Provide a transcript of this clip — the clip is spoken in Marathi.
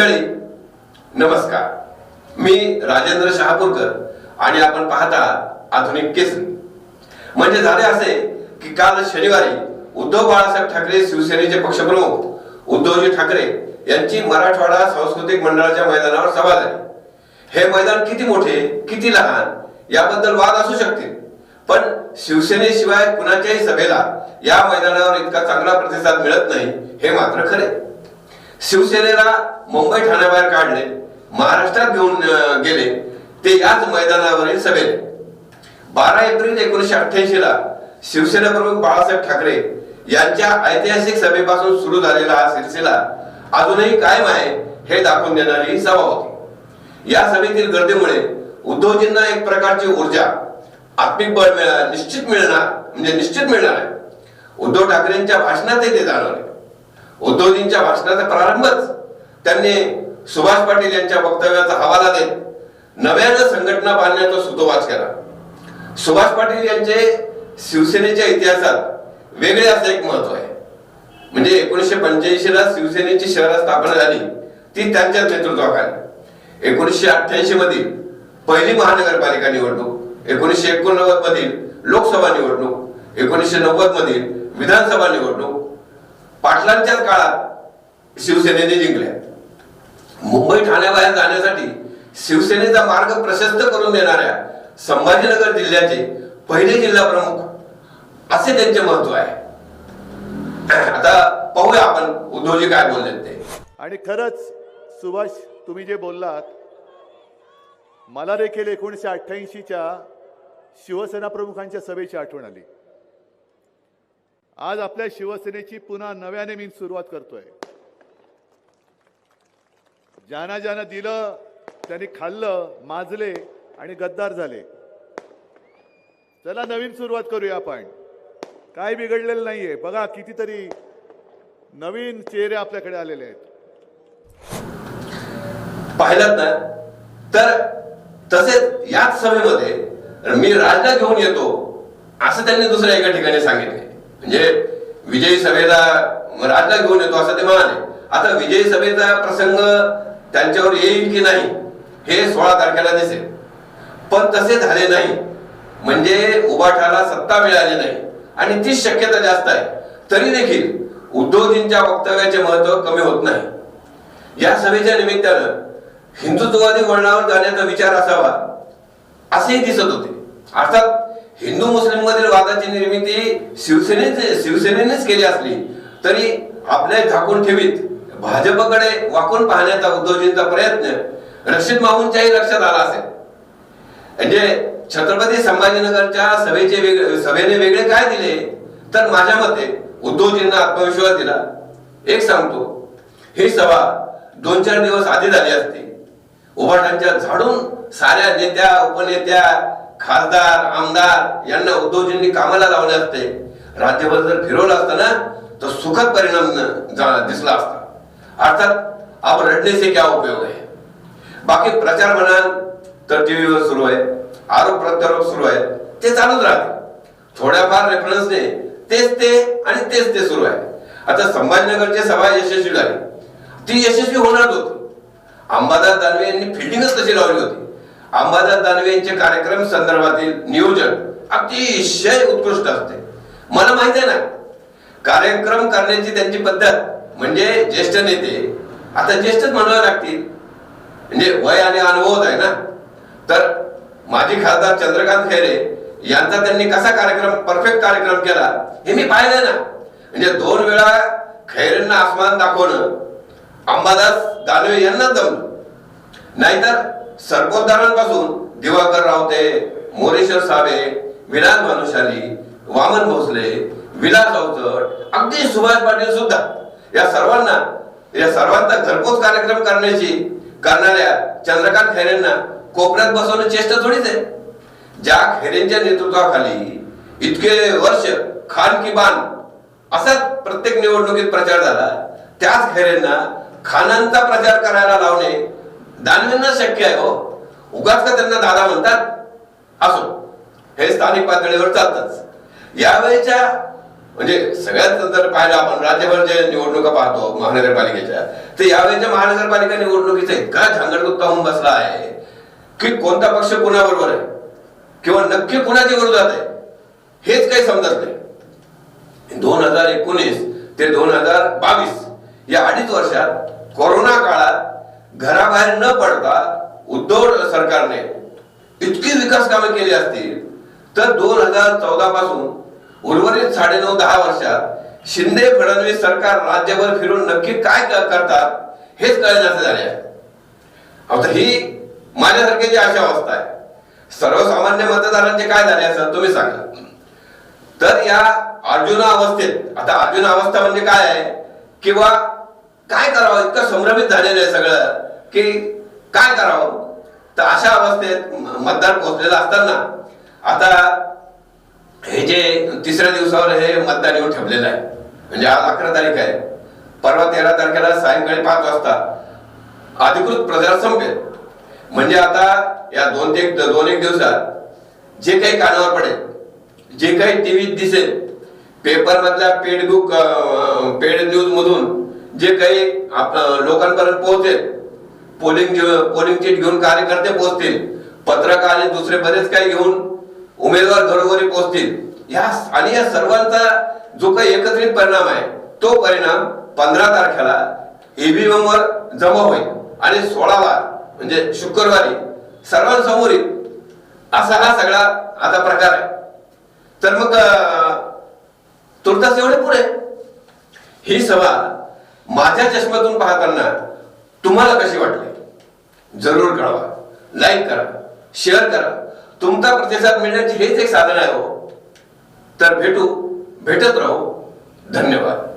मंडळी नमस्कार. मी राजेंद्र शहापूरकर आणि आपण पाहता आधुनिक केसरी. म्हणजे झाले असे की काल शनिवारी उद्धव बाळासाहेब ठाकरे शिवसेनेचे पक्षप्रमुख उद्धवजी ठाकरे यांची मराठवाडा सांस्कृतिक मंडळाच्या मैदानावर सभा झाली. हे मैदान किती मोठे किती लहान याबद्दल वाद असू शकतील. पण शिवसेनेशिवाय कुणाच्याही सभेला या मैदानावर इतका चांगला प्रतिसाद मिळत नाही हे मात्र खरे शिवसेनेला मुंबई ठाण्याबाहेर काढले महाराष्ट्रात घेऊन गेले ते याच मैदानावरील सभेत. बारा एप्रिल एकोणीशे अठ्ठ्याऐंशी ला शिवसेना प्रमुख बाळासाहेब ठाकरे यांच्या ऐतिहासिक सभेपासून सुरू झालेला हा सिलसिला अजूनही कायम आहे हे दाखवून देणारी ही सभा होती. या सभेतील गर्दीमुळे उद्धवजींना एक प्रकारची ऊर्जा आत्मिक बळ मिळणार निश्चित मिळणार म्हणजे निश्चित मिळणार आहे. उद्धव ठाकरेंच्या भाषणातही ते जाणवले. उद्धवजींच्या भाषणाचा प्रारंभच त्यांनी सुभाष पाटील यांच्या वक्तव्याचा हवाला देत नव्यानं संघटना बांधण्याचा सुतोवाच केला. सुभाष पाटील यांचे शिवसेनेच्या इतिहासात वेगळे असं एक महत्त्व आहे. म्हणजे एकोणीसशे पंच्याऐंशी ला शिवसेनेची शहर स्थापना झाली ती त्यांच्याच नेतृत्वाखाली. एकोणीसशे अठ्ठ्याऐंशी मधील पहिली महानगरपालिका निवडणूक एकोणीसशे एकोणनव्वद मधील लोकसभा निवडणूक एकोणीसशे नव्वद मधील विधानसभा निवडणूक पाटलांच्याच काळात शिवसेनेने जिंकल्या. मुंबई ठाण्याबाहेर जाण्यासाठी शिवसेनेचा मार्ग प्रशस्त करून देणाऱ्या संभाजीनगर जिल्ह्याचे पहिले जिल्हा प्रमुख असे त्यांचे महत्त्व आहे. आता पाहूया आपण उद्धवजी काय बोलले ते. आणि खरंच सुभाष तुम्ही जे बोललात मला देखील एकोणीसशे अठ्ठ्याऐंशीच्या शिवसेना प्रमुखांच्या सभेची आठवण आली. आज आपल्या शिवसेनेची पुन्हा नव्याने मी सुरुवात करतोय. ज्यांना ज्यांना दिलं त्यांनी खाल्लं माजले आणि गद्दार झाले. चला नवीन सुरुवात करूया आपण. काय बिघडलेलं नाहीये. बघा कितीतरी नवीन चेहरे आपल्याकडे आलेले आहेत. पाहिलात ना तर तसेच याच सभेमध्ये मी राजला घेऊन येतो असं त्यांनी दुसऱ्या एका ठिकाणी सांगितले. म्हणजे विजयी सभेला राजला घेऊन येतो असं ते म्हणाले. आता विजयी सभेचा प्रसंग त्यांच्यावर येईल की नाही हे सोळा तारखेला दिसेल. पण तसे झाले नाही. म्हणजे उभाठाला सत्ता मिळाली नाही आणि तीच शक्यता जास्त आहे. तरी देखील उद्धवजींच्या वक्तव्याचे महत्त्व कमी होत नाही. या सभेच्या निमित्तानं हिंदुत्ववादी वळणावर जाण्याचा विचार असावा असेही दिसत होते. अर्थात हिंदू मुस्लिम मधील वादाची निर्मिती शिवसेनेचे शिवसेनेनेच केली असली तरी आपल्या झाकून ठेवीत. भाजपकडे वाकून पाहण्याचा उद्धवजींचा प्रयत्न रशीद माहूंच्याही लक्षात आला असेल. म्हणजे छत्रपती संभाजीनगरच्या सभेचे वेगळे सभेने वेगळे काय दिले? तर माझ्या मते उद्धवजींना आत्मविश्वास दिला. एक सांगतो ही सभा दोन चार दिवस आधी झाली असती. उभाटांच्या झाडून साऱ्या नेत्या उपनेत्या खासदार आमदार यांना उद्धवजींनी कामाला लावले असते. राज्यभर जर फिरवलं असतं ना तर सुखद परिणाम दिसला असता. अर्थात अब रडने से क्या उपयोग आहे? बाकी प्रचार म्हणाल तर टीव्हीवर सुरू आहे आरोप प्रत्यारोप सुरू आहे ते चालूच राहते. थोड्याफार रेफरन्सने तेच ते आणि तेच ते सुरू आहे. आता संभाजीनगरची सभा यशस्वी झाली. ती यशस्वी होणार होती. अंबादास दानवे यांनी फिल्डिंगच तशी लावली होती. अंबादास दानवे यांचे कार्यक्रम संदर्भातील नियोजन अतिशय उत्कृष्ट असते. मला माहिती आहे ना कार्यक्रम करण्याची त्यांची पद्धत म्हणजे ज्येष्ठ नेते आता ज्येष्ठच म्हणावे लागतील. म्हणजे वय आणि अनुभव आहे ना. तर माजी खासदार चंद्रकांत खैरे यांचा त्यांनी कसा कार्यक्रम परफेक्ट कार्यक्रम केला हे मी पाहिलं ना. म्हणजे दोन वेळा खैरेंना आसमान दाखवणं अंबादास दानवे यांना जमलं नाहीतर सरपोतदारांपासून दिवाकर रावते मोरेश्वर साबे विलास भानुशाली वामन भोसले विलास अवचट अगदी सुभाष पाटील सुद्धा. या सर्वांना या सर्वांचा घरपोच कार्यक्रम करण्याची करणाऱ्या चंद्रकांत खैरेंना कोपऱ्यात बसवणं चेष्टा थोडीच आहे. ज्या खैरेंच्या नेतृत्वाखाली इतके वर्ष खान की बान असाच प्रत्येक निवडणुकीत प्रचार झाला त्याच खैरेंना खानांचा प्रचार करायला लावणे दानवेंना शक्य आहे हो. उगाच का त्यांना दादा म्हणतात? असो. हे स्थानिक पातळीवर चालतच. यावेळेच्या म्हणजे सगळ्यात जर पाहिलं आपण राज्यभर जे निवडणुका पाहतो महानगरपालिकेच्या तर यावेळेच्या महानगरपालिका निवडणुकीचा इतका झांगडगुप्ता होऊन बसला आहे की कोणता पक्ष कुणाबरोबर आहे? किंवा नक्की कुणाच्या विरोधात आहे? हेच काही समजत नाही. दोन हजार एकोणीस ते दोन हजार बावीस या अडीच वर्षात कोरोना काळात घराबाहेर न पडता उद्धव सरकारने इतकी विकास कामे केली असतील तर दोन हजार चौदा पासून उर्वरित साडेनऊ दहा वर्षात शिंदे फडणवीस सरकार राज्यभर फिरून नक्की काय करतात हेच कळण्याचे झाले आहे आता ही माझ्यासारखी अशा अवस्था आहे सर्वसामान्य मतदारांचे काय झाले असं तुम्ही सांगा. तर या अर्जुना अवस्थेत आता अर्जुन अवस्था म्हणजे काय आहे? किंवा काय करावं? इतकं संभ्रमित झालेलं आहे सगळं की काय करावं? तर अशा अवस्थेत म- मतदार पोहोचलेला असताना आता हे जे तिसऱ्या दिवसावर हे मतदान येऊन ठेवलेलं आहे. म्हणजे आज अकरा तारीख आहे. परवा तेरा तारखेला सायंकाळी पाच वाजता अधिकृत प्रचार संपेल. म्हणजे आता या दोन ते दोन एक दिवसात जे काही कानावर पडेल जे काही टीव्हीत दिसेल पेपर मधल्या पेड बुक पेड न्यूज मधून जे काही आप- लोकांपर्यंत पोहोचेल पोलिंग पोलिंग चीट घेऊन कार्यकर्ते पोहोचतील पत्रकार आणि दुसरे बरेच काही घेऊन उमेदवार घरोघरी पोहोचतील. या आणि या सर्वांचा जो काही एकत्रित परिणाम आहे तो परिणाम पंधरा तारखेला ईव्हीएम वर जमा होईल. आणि सोळावा म्हणजे शुक्रवारी सर्वांसमोर येईल. असा हा सगळा आता प्रकार आहे. तर मग तुर्तास एवढे पुढे. ही सभा माझ्या चष्म्यातून पाहताना तुम्हाला कसे वाटले? जरूर कळवा. लाईक करा. शेअर करा. तुमचा प्रतिसाद मिळण्याचे हेच एक साधन आहे हो. तर भेटू. भेटत राहू. धन्यवाद.